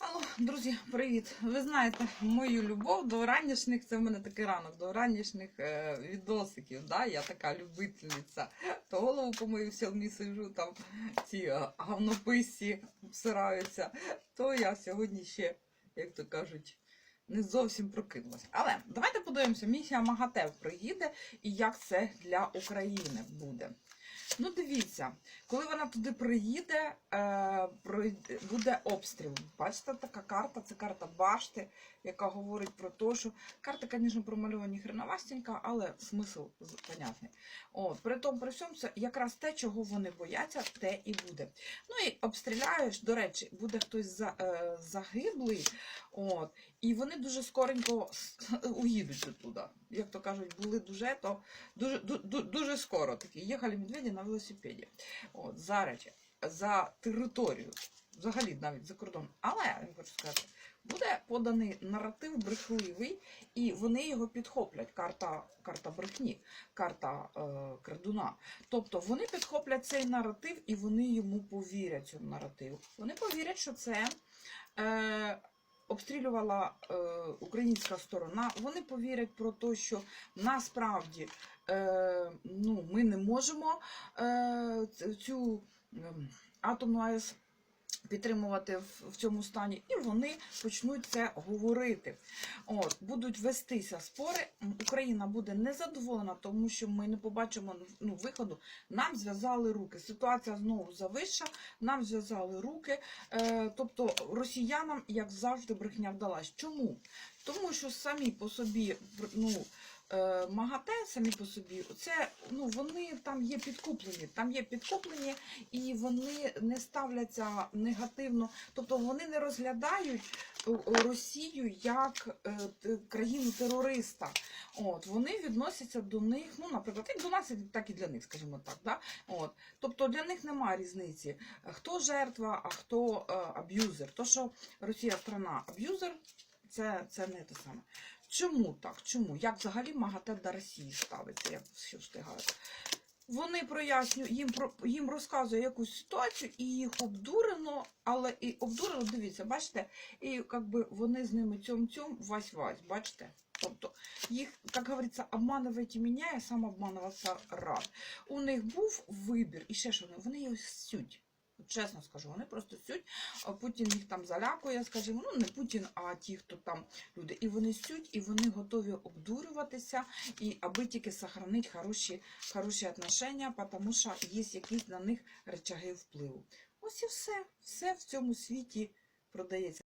Алло, друзі, привіт! Ви знаєте мою любов до ранішніх, це в мене такий ранок, до ранішніх е, відосиків. Да? Я така любительниця. То голову помию в сілмі сижу, там ці е, говнописці обсираються, то я сьогодні ще, як то кажуть, не зовсім прокинулась. Але давайте подивимося, місія МАГАТЕ приїде і як це для України буде. Ну, дивіться, коли вона туди приїде, е, буде обстріл. Бачите, така карта, це карта башти, яка говорить про те, що карта, звісно, промальовані хреновастенька, але смисл понятний. От, при тому, при всьому, це якраз те, чого вони бояться, те і буде. Ну і обстріляєш, до речі, буде хтось е, загиблий, от, і вони дуже скоренько уїдуть оттуда. Як то кажуть, були дуже, то дуже, ду- ду- дуже скоро такі. Їхали медведі на велосипеді. От, за речі, за територію, взагалі навіть за кордон. Але я хочу сказати, буде поданий наратив брехливий, і вони його підхоплять. Карта, карта брехні, карта е, крадуна. Тобто вони підхоплять цей наратив і вони йому повірять цьому наративу. Вони повірять, що це. Е, Обстрілювала е, українська сторона. Вони повірять про те, що насправді е, ну, ми не можемо е, цю е, атомну АЕС підтримувати в, цьому стані, і вони почнуть це говорити. От, будуть вестися спори. Україна буде незадоволена, тому що ми не побачимо ну, виходу. Нам зв'язали руки. Ситуація знову завища, нам зв'язали руки. Е, тобто росіянам, як завжди, брехня вдалась. Чому? Тому що самі по собі ну, МАГАТЕ самі по собі, це ну вони там є підкуплені, там є підкуплені, і вони не ставляться негативно, тобто вони не розглядають е, Росію як е, країну терориста. От вони відносяться до них, ну наприклад, як до нас, так і для них, скажімо так. Да? От, тобто для них немає різниці, е, хто жертва, а хто е, аб'юзер. То, що Росія страна аб'юзер, це, це не те саме. Чому так? Чому? Як взагалі МАГАТЕ до Росії ставиться, як все встигають? Вони прояснюють, їм, їм розказує якусь ситуацію, і їх обдурено, але і обдурено, дивіться, бачите, і якби вони з ними цьом-цьом, вась-вась, бачите? Тобто їх, як говориться, обманювайте мене, я сам обмануватися рад. У них був вибір, і ще що вони, вони його сють. Чесно скажу, вони просто сють, Путін їх там залякує, скажімо, ну не Путін, а ті, хто там люди. І вони сють, і вони готові обдурюватися, і аби тільки сохранити хороші, хороші отношення, тому що є якісь на них речаги впливу. Ось і все. Все в цьому світі продається.